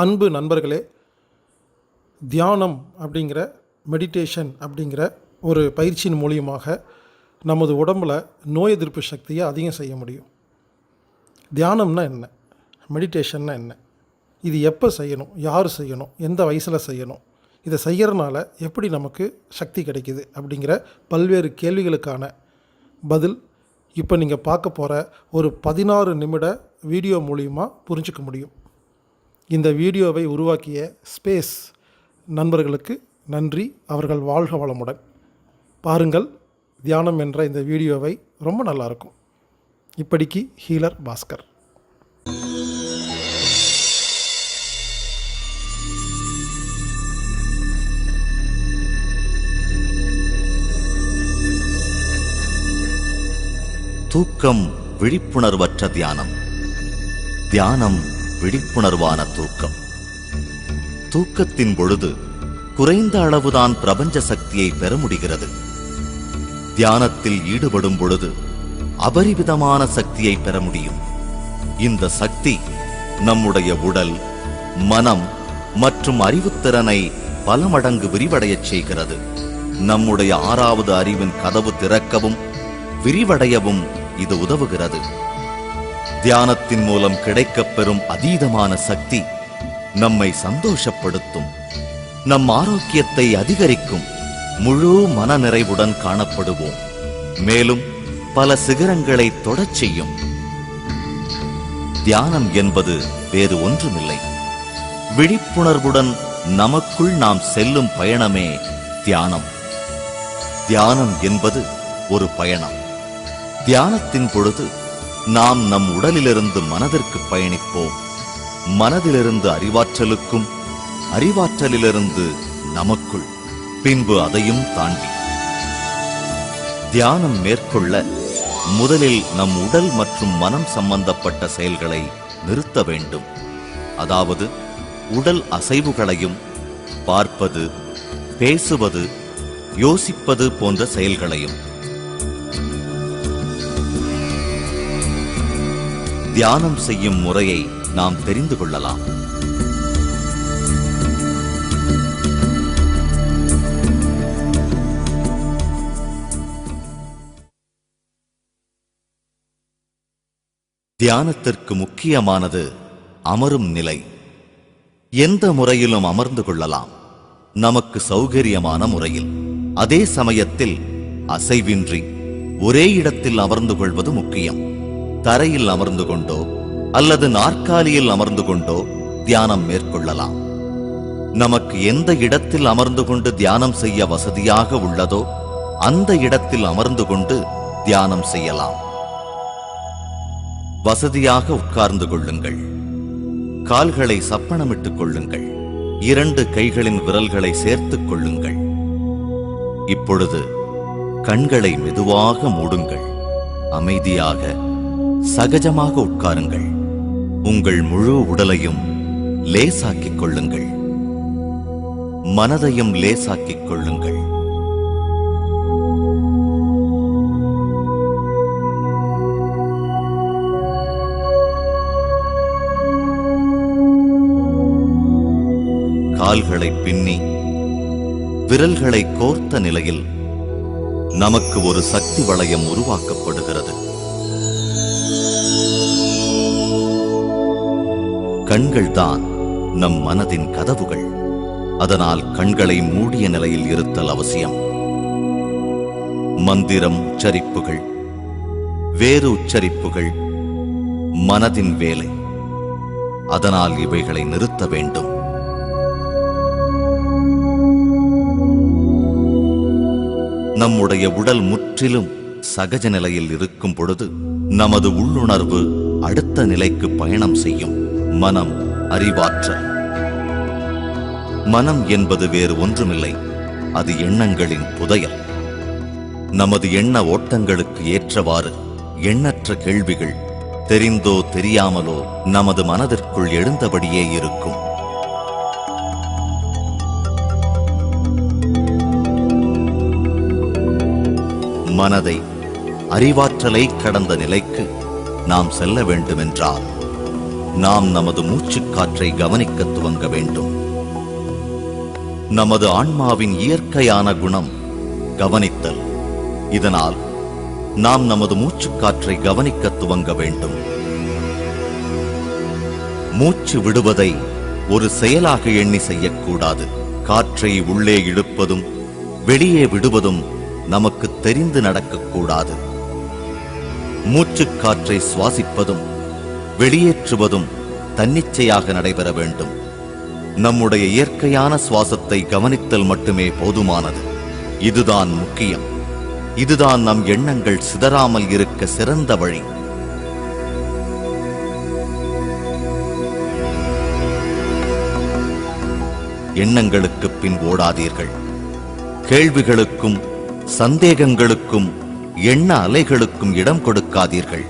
அன்பு நண்பர்களே தியானம் அப்படிங்கிற மெடிடேஷன் அப்படிங்கிற ஒரு பயிற்சியின் மூலியமாக நமது உடம்பில் நோய் எதிர்ப்பு சக்தியை அதிகம் செய்ய முடியும். தியானம்னா என்ன? மெடிடேஷன்னா என்ன? இது எப்போ செய்யணும்? யார் செய்யணும்? எந்த வயசில் செய்யணும்? இதை செய்கிறனால எப்படி நமக்கு சக்தி கிடைக்கிது அப்படிங்கிற பல்வேறு கேள்விகளுக்கான பதில் இப்போ நீங்கள் பார்க்க போகிற ஒரு பதினாறு நிமிட வீடியோ மூலியமாக புரிஞ்சுக்க முடியும். இந்த வீடியோவை உருவாக்கிய ஸ்பேஸ் நண்பர்களுக்கு நன்றி. அவர்கள் வாழ்க வளமுடன். பாருங்கள் தியானம் என்ற இந்த வீடியோவை ரொம்ப நல்லாயிருக்கும். இப்படிக்கு ஹீலர் பாஸ்கர். தூக்கம் விழிப்புணர்வற்ற தியானம். தியானம் விழிப்புணர்வான தூக்கம். தூக்கத்தின் பொழுது குறைந்த அளவுதான் பிரபஞ்ச சக்தியை பெற முடிகிறது. தியானத்தில் ஈடுபடும் பொழுது அபரிவிதமான சக்தியை பெற முடியும். இந்த சக்தி நம்முடைய உடல் மனம் மற்றும் அறிவுத்திறனை பல மடங்கு விரிவடையச் செய்கிறது. நம்முடைய ஆறாவது அறிவின் கதவு திறக்கவும் விரிவடையவும் இது உதவுகிறது. தியானத்தின் மூலம் கிடைக்கப் பெறும் அதீதமான சக்தி நம்மை சந்தோஷப்படுத்தும். நம் ஆரோக்கியத்தை அதிகரிக்கும் முழு மனநிறைவுடன் காணப்படுவோம். மேலும் பல சிகரங்களை தொடச் செய்யும். தியானம் என்பது வேறு ஒன்றுமில்லை. விழிப்புணர்வுடன் நமக்குள் நாம் செல்லும் பயணமே தியானம். தியானம் என்பது ஒரு பயணம். தியானத்தின் பொழுது நாம் நம் உடலிலிருந்து மனதிற்கு பயணிப்போம். மனதிலிருந்து அறிவாற்றலுக்கும் அறிவாற்றலிலிருந்து நமக்குள். பின்பு அதையும் தாண்டி. தியானம் மேற்கொள்ள முதலில் நம் உடல் மற்றும் மனம் சம்பந்தப்பட்ட செயல்களை நிறுத்த வேண்டும். அதாவது உடல் அசைவுகளையும் பார்ப்பது பேசுவது யோசிப்பது போன்ற செயல்களையும். தியானம் செய்யும் முறையை நாம் தெரிந்து கொள்ளலாம். தியானத்திற்கு முக்கியமானது அமரும் நிலை. எந்த முறையிலும் அமர்ந்து கொள்ளலாம். நமக்கு சௌகரியமான முறையில். அதே சமயத்தில் அசைவின்றி ஒரே இடத்தில் அமர்ந்து கொள்வது முக்கியம். தரையில் அமர்ந்து கொண்டோ அல்லது நாற்காலியில் அமர்ந்து கொண்டோ தியானம் மேற்கொள்ளலாம். நமக்கு எந்த இடத்தில் அமர்ந்து கொண்டு தியானம் செய்ய வசதியாக உள்ளதோ அந்த இடத்தில் அமர்ந்து கொண்டு தியானம் செய்யலாம். வசதியாக உட்கார்ந்து கொள்ளுங்கள். கால்களை சப்பனமிட்டுக் கொள்ளுங்கள். இரண்டு கைகளின் விரல்களை சேர்த்துக் கொள்ளுங்கள். இப்பொழுது கண்களை மெதுவாக மூடுங்கள். அமைதியாக சகஜமாக உட்காருங்கள். உங்கள் முழு உடலையும் லேசாக்கிக் கொள்ளுங்கள். மனதையும் லேசாக்கிக் கொள்ளுங்கள். கால்களை பின்னி விரல்களை கோர்த்த நிலையில் நமக்கு ஒரு சக்தி வளையம் உருவாக்கப்படுகிறது. கண்கள்தான் நம் மனதின் கதவுகள். அதனால் கண்களை மூடிய நிலையில் இருத்தல் அவசியம். மந்திரம் உச்சரிப்புகள். வேறு உச்சரிப்புகள். மனதின் வேலை. அதனால் இவைகளை நிறுத்த வேண்டும். நம்முடைய உடல் முற்றிலும் சகஜ நிலையில் இருக்கும் பொழுது நமது உள்ளுணர்வு அடுத்த நிலைக்கு பயணம் செய்யும். மனம் அறிவாற்றல் மனம் என்பது வேறு ஒன்றுமில்லை அது எண்ணங்களின் புதையல். நமது எண்ண ஓட்டங்களுக்கு ஏற்றவாறு எண்ணற்ற கேள்விகள் தெரிந்தோ தெரியாமலோ நமது மனதிற்குள் எழுந்தபடியே இருக்கும். மனதை அறிவாற்றலை கடந்த நிலைக்கு நாம் செல்ல வேண்டுமென்றால் நாம் நமது மூச்சுக்காற்றை கவனிக்க துவங்க வேண்டும். நமது ஆன்மாவின் இயற்கையான குணம் கவனித்தல். இதனால் நாம் நமது மூச்சுக்காற்றை கவனிக்க துவங்க வேண்டும். மூச்சு விடுவதை ஒரு செயலாக எண்ணி செய்யக்கூடாது. காற்றை உள்ளே இழுப்பதும் வெளியே விடுவதும் நமக்கு தெரிந்து நடக்கக்கூடாது. மூச்சுக்காற்றை சுவாசிப்பதும் வெளியேற்றுவதும் தன்னிச்சையாக நடைபெற வேண்டும். நம்முடைய இயற்கையான சுவாசத்தை கவனித்தல் மட்டுமே போதுமானது. இதுதான் முக்கியம். இதுதான் நம் எண்ணங்கள் சிதறாமல் இருக்க சிறந்த வழி. எண்ணங்களுக்கு பின் ஓடாதீர்கள். கேள்விகளுக்கும் சந்தேகங்களுக்கும் எண்ண அலைகளுக்கும் இடம் கொடுக்காதீர்கள்.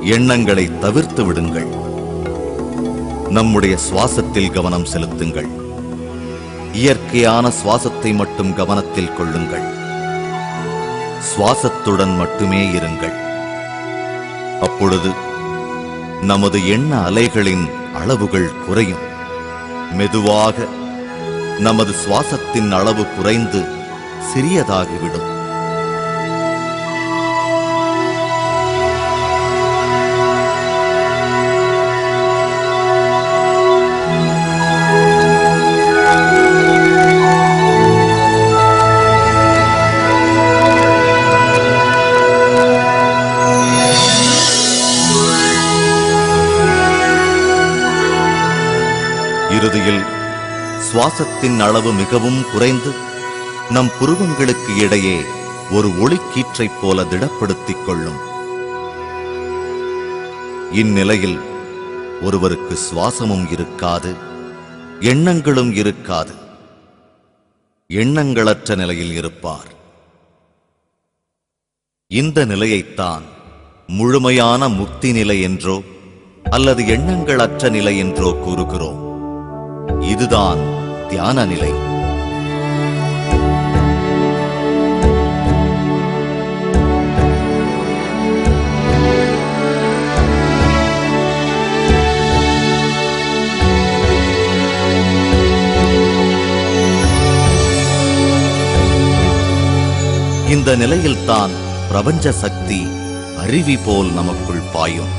எண்ணங்களை தவிர்த்து விடுங்கள். நம்முடைய சுவாசத்தில் கவனம் செலுத்துங்கள். இயற்கையான சுவாசத்தை மட்டும் கவனத்தில் கொள்ளுங்கள். சுவாசத்துடன் மட்டுமே இருங்கள். அப்பொழுது நமது எண்ண அலைகளின் அளவுகள் குறையும். மெதுவாக நமது சுவாசத்தின் அளவு குறைந்து சிறியதாகிவிடும். சுவாசத்தின் அளவு மிகவும் குறைந்து நம் புருவங்களுக்கு இடையே ஒரு ஒளிக்கீற்றைப் போல திடப்படுத்திக் கொள்ளும். இந்நிலையில் ஒருவருக்கு சுவாசமும் இருக்காது எண்ணங்களும் இருக்காது. எண்ணங்களற்ற நிலையில் இருப்பார். இந்த நிலையைத்தான் முழுமையான முக்தி நிலை என்றோ அல்லது எண்ணங்களற்ற நிலை என்றோ கூறுகிறோம். இதுதான் தியான நிலை. இந்த நிலையில்தான் பிரபஞ்ச சக்தி அருவி போல் நமக்குள் பாயும்.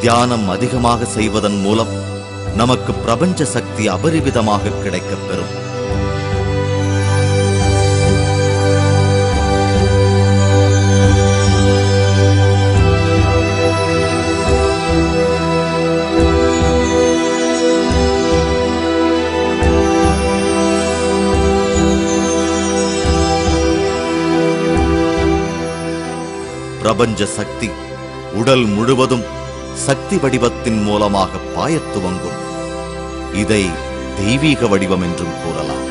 தியானம் அதிகமாக செய்வதன் மூலம் நமக்கு பிரபஞ்ச சக்தி அபரிவிதமாக கிடைக்கப் பெறும். பிரபஞ்ச சக்தி உடல் முழுவதும் சக்தி வடிவத்தின் மூலமாக பாயத் துவங்கும். இதை தெய்வீக வடிவம் என்றும் கூறலாம்.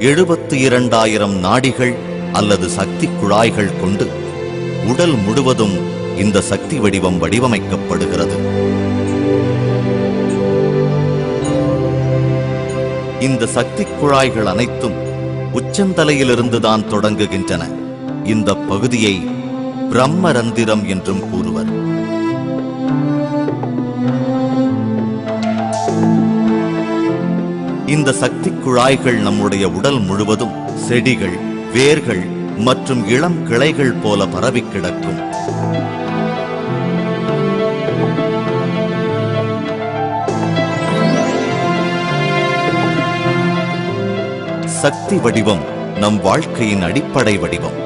எழுபத்து இரண்டாயிரம் நாடிகள் அல்லது சக்தி குழாய்கள் கொண்டு உடல் முழுவதும் இந்த சக்தி வடிவம் வடிவமைக்கப்படுகிறது. இந்த சக்தி குழாய்கள் அனைத்தும் உச்சந்தலையிலிருந்துதான் தொடங்குகின்றன. இந்த பகுதியை பிரம்மரந்திரம் என்றும் கூறுவர். இந்த சக்தி குழாய்கள் நம்முடைய உடல் முழுவதும் செடிகள் வேர்கள் மற்றும் இளம் கிளைகள் போல பரவி கிடக்கும். சக்தி வடிவம் நம் வாழ்க்கையின் அடிப்படை வடிவம்.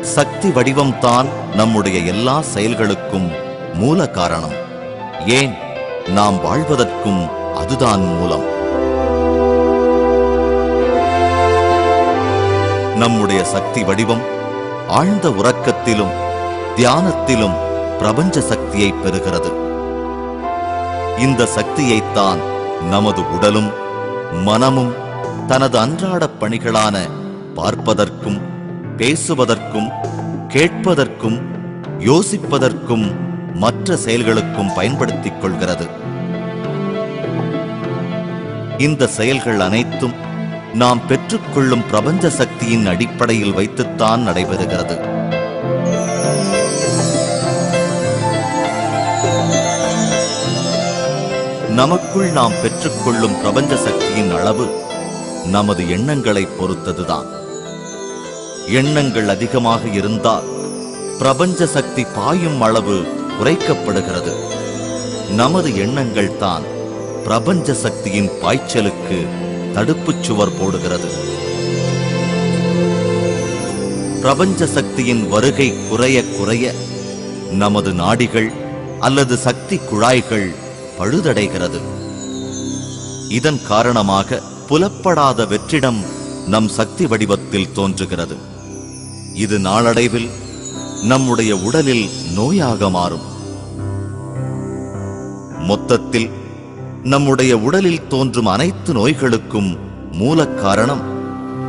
சக்தி வடிவம்தான் நம்முடைய எல்லா செயல்களுக்கும் மூல காரணம். ஏன்? நாம் வாழ்வதற்கும் அதுதான் மூலம். நம்முடைய சக்தி வடிவம் ஆழ்ந்த உறக்கத்திலும் தியானத்திலும் பிரபஞ்ச சக்தியை பெறுகிறது. இந்த சக்தியைத்தான் நமது உடலும் மனமும் தனது அன்றாட பணிகளான பார்ப்பதற்கும் பேசுவதற்கும் கேட்பதற்கும் யோசிப்பதற்கும் மற்ற செயல்களுக்கும் பயன்படுத்திக் கொள்கிறது. இந்த செயல்கள் அனைத்தும் நாம் பெற்றுக்கொள்ளும் பிரபஞ்ச சக்தியின் அடிப்படையில் வைத்துத்தான் நடைபெறுகிறது. நமக்குள் நாம் பெற்றுக்கொள்ளும் பிரபஞ்ச சக்தியின் அளவு நமது எண்ணங்களை பொறுத்ததுதான். எண்ணங்கள் அதிகமாக இருந்தால் பிரபஞ்ச சக்தி பாயும் அளவு குறைக்கப்படுகிறது. நமது எண்ணங்கள் தான் பிரபஞ்ச சக்தியின் பாய்ச்சலுக்கு தடுப்புச் சுவர் போடுகிறது. பிரபஞ்ச சக்தியின் வருகை குறைய குறைய நமது நாடிகள் அல்லது சக்தி குழாய்கள் பழுதடைகிறது. இதன் காரணமாக புலப்படாத வெற்றிடம் நம் சக்தி வடிவத்தில் தோன்றுகிறது. இது நாளடைவில் நம்முடைய உடலில் நோயாக மாறும். மொத்தத்தில் நம்முடைய உடலில் தோன்றும் அனைத்து நோய்களுக்கும் மூல காரணம்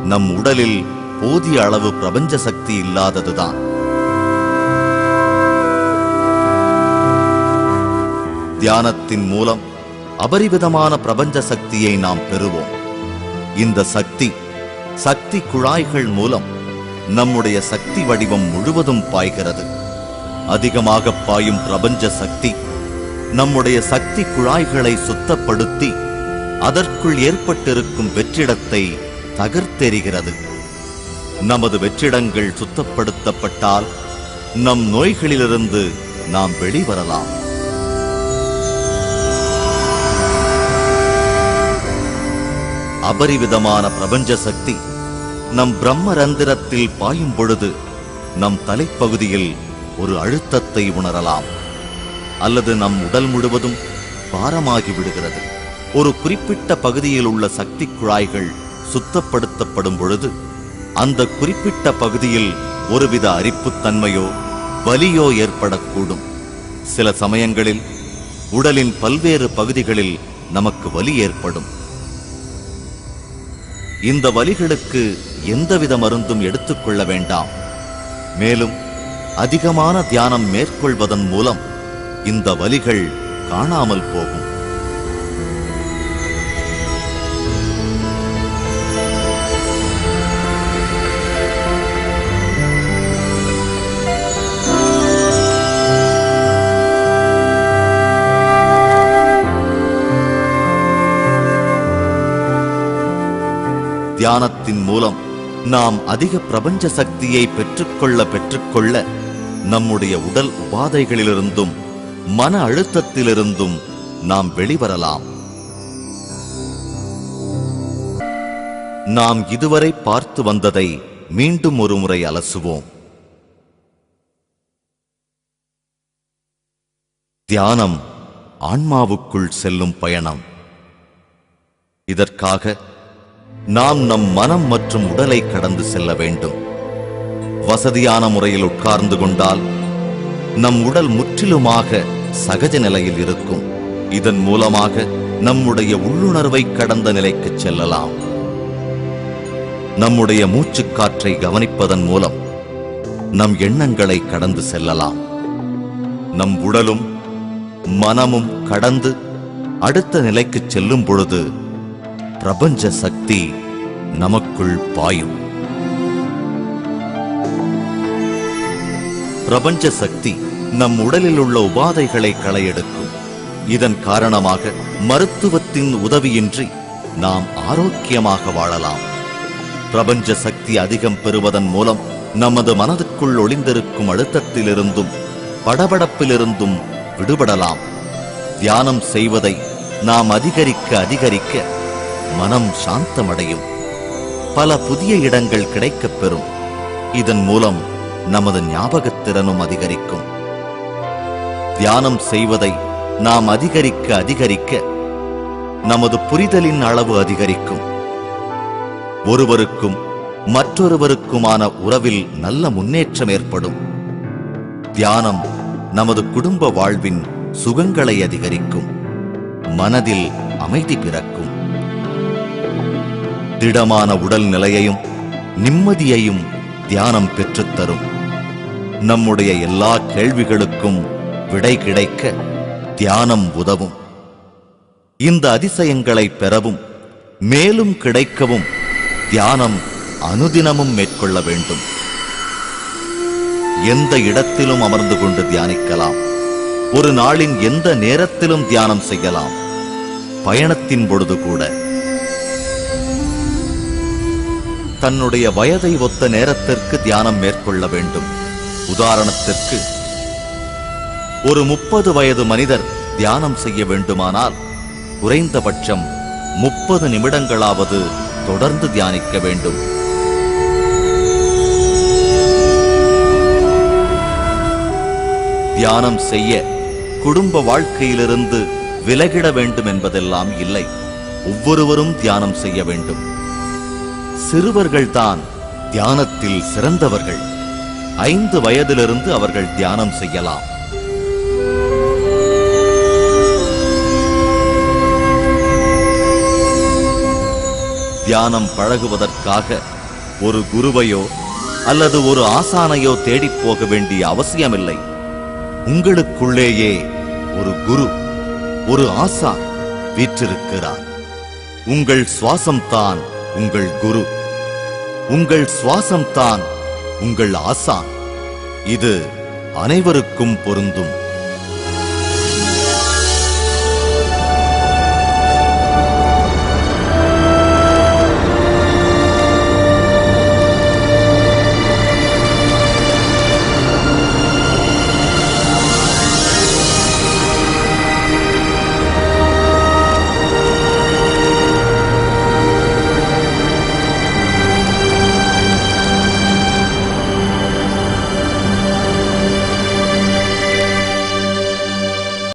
நம் உடலில் போதிய அளவு பிரபஞ்ச சக்தி இல்லாததுதான். தியானத்தின் மூலம் அபரிவிதமான பிரபஞ்ச சக்தியை நாம் பெறுவோம். இந்த சக்தி சக்தி குழாய்கள் மூலம் நம்முடைய சக்தி வடிவம் முழுவதும் பாய்கிறது. அதிகமாக பாயும் பிரபஞ்ச சக்தி நம்முடைய சக்தி குழாய்களை சுத்தப்படுத்தி அதற்குள் ஏற்பட்டிருக்கும் வெற்றிடத்தை தகர்த்தெறிகிறது. நமது வெற்றிடங்கள் சுத்தப்படுத்தப்பட்டால் நம் நோய்களிலிருந்து நாம் வெளிவரலாம். அபரிவிதமான பிரபஞ்ச சக்தி நம் பிரம்ம ரந்திரத்தில் பாயும் பொழுது நம் தலைப்பகுதியில் ஒரு அழுத்தத்தை உணரலாம். அல்லது நம் உடல் முழுவதும் பாரமாகி விடுகிறது. ஒரு குறிப்பிட்ட பகுதியில் உள்ள சக்தி குழாய்கள் சுத்தப்படுத்தப்படும் பொழுது அந்த குறிப்பிட்ட பகுதியில் ஒருவித அரிப்புத்தன்மையோ வலியோ ஏற்படக்கூடும். சில சமயங்களில் உடலின் பல்வேறு பகுதிகளில் நமக்கு வலி ஏற்படும். இந்த வலிகளுக்கு எந்தவித மருந்தும் எடுத்துக்கொள்ள வேண்டாம். மேலும் அதிகமான தியானம் மேற்கொள்வதன் மூலம் இந்த வலிகள் காணாமல் போகும். தியானத்தின் மூலம் நாம் அதிக பிரபஞ்ச சக்தியை பெற்றுக்கொள்ள பெற்றுக்கொள்ள நம்முடைய உடல் உபாதைகளிலிருந்தும் மன அழுத்தத்திலிருந்தும் நாம் வெளிவரலாம். நாம் இதுவரை பார்த்து வந்ததை மீண்டும் ஒரு முறை அலசுவோம். தியானம் ஆன்மாவுக்குள் செல்லும் பயணம். இதற்காக நாம் நம் மனம் மற்றும் உடலை கடந்து செல்ல வேண்டும். வசதியான முறையில் உட்கார்ந்து கொண்டால் நம் உடல் முற்றிலுமாக சகஜ நிலையில் இருக்கும். இதன் மூலமாக நம்முடைய உள்ளுணர்வை கடந்த நிலைக்கு செல்லலாம். நம்முடைய மூச்சு காற்றை கவனிப்பதன் மூலம் நம் எண்ணங்களை கடந்து செல்லலாம். நம் உடலும் மனமும் கடந்து அடுத்த நிலைக்கு செல்லும் பொழுது பிரபஞ்ச சக்தி நமக்குள் பாயும். பிரபஞ்ச சக்தி நம் உடலில் உள்ள உபாதைகளை களையெடுக்கும் இதன் காரணமாக மருத்துவத்தின் உதவியின்றி நாம் ஆரோக்கியமாக வாழலாம். பிரபஞ்ச சக்தி அதிகம் பெறுவதன் மூலம் நமது மனதுக்குள் ஒளிந்திருக்கும் அழுத்தத்திலிருந்தும் படபடப்பிலிருந்தும் விடுபடலாம். தியானம் செய்வதை நாம் அதிகரிக்க அதிகரிக்க மனம் சாந்தமடையும். பல புதிய இடங்கள் கிடைக்கப் பெறும். இதன் மூலம் நமது ஞாபகத்திறனும் அதிகரிக்கும். தியானம் செய்வதை நாம் அதிகரிக்க அதிகரிக்க நமது புரிதலின் அளவு அதிகரிக்கும். ஒருவருக்கும் மற்றொருவருக்குமான உறவில் நல்ல முன்னேற்றம் ஏற்படும். தியானம் நமது குடும்ப வாழ்வின் சுகங்களை அதிகரிக்கும். மனதில் அமைதி பிறக்கும். திடமான உடல் நிலையையும் நிம்மதியையும் தியானம் பெற்றுத்தரும். நம்முடைய எல்லா கேள்விகளுக்கும் விடை கிடைக்க தியானம் உதவும். இந்த அதிசயங்களை பெறவும் மேலும் கிடைக்கவும் தியானம் அனுதினமும் மேற்கொள்ள வேண்டும். எந்த இடத்திலும் அமர்ந்து கொண்டு தியானிக்கலாம். ஒரு நாளின் எந்த நேரத்திலும் தியானம் செய்யலாம். பயணத்தின் பொழுது கூட தன்னுடைய வயதை ஒத்த நேரத்திற்கு தியானம் மேற்கொள்ள வேண்டும். உதாரணத்திற்கு ஒரு முப்பது வயது மனிதர் தியானம் செய்ய வேண்டுமானால் குறைந்தபட்சம் முப்பது நிமிடங்களாவது தொடர்ந்து தியானிக்க வேண்டும். தியானம் செய்ய குடும்ப வாழ்க்கையிலிருந்து விலகிட வேண்டும் என்பதெல்லாம் இல்லை. ஒவ்வொருவரும் தியானம் செய்ய வேண்டும். சிறுவர்கள்தான் தியானத்தில் சிறந்தவர்கள். ஐந்து வயதிலிருந்து அவர்கள் தியானம் செய்யலாம். தியானம் பழகுவதற்காக ஒரு குருவையோ அல்லது ஒரு ஆசானையோ தேடிப் போக வேண்டிய அவசியமில்லை. உங்களுக்குள்ளேயே ஒரு குரு ஒரு ஆசான் வீற்றிருக்கிறார். உங்கள் சுவாசம்தான் உங்கள் குரு. உங்கள் சுவாசம்தான் உங்கள் ஆசான். இது அனைவருக்கும் பொருந்தும்.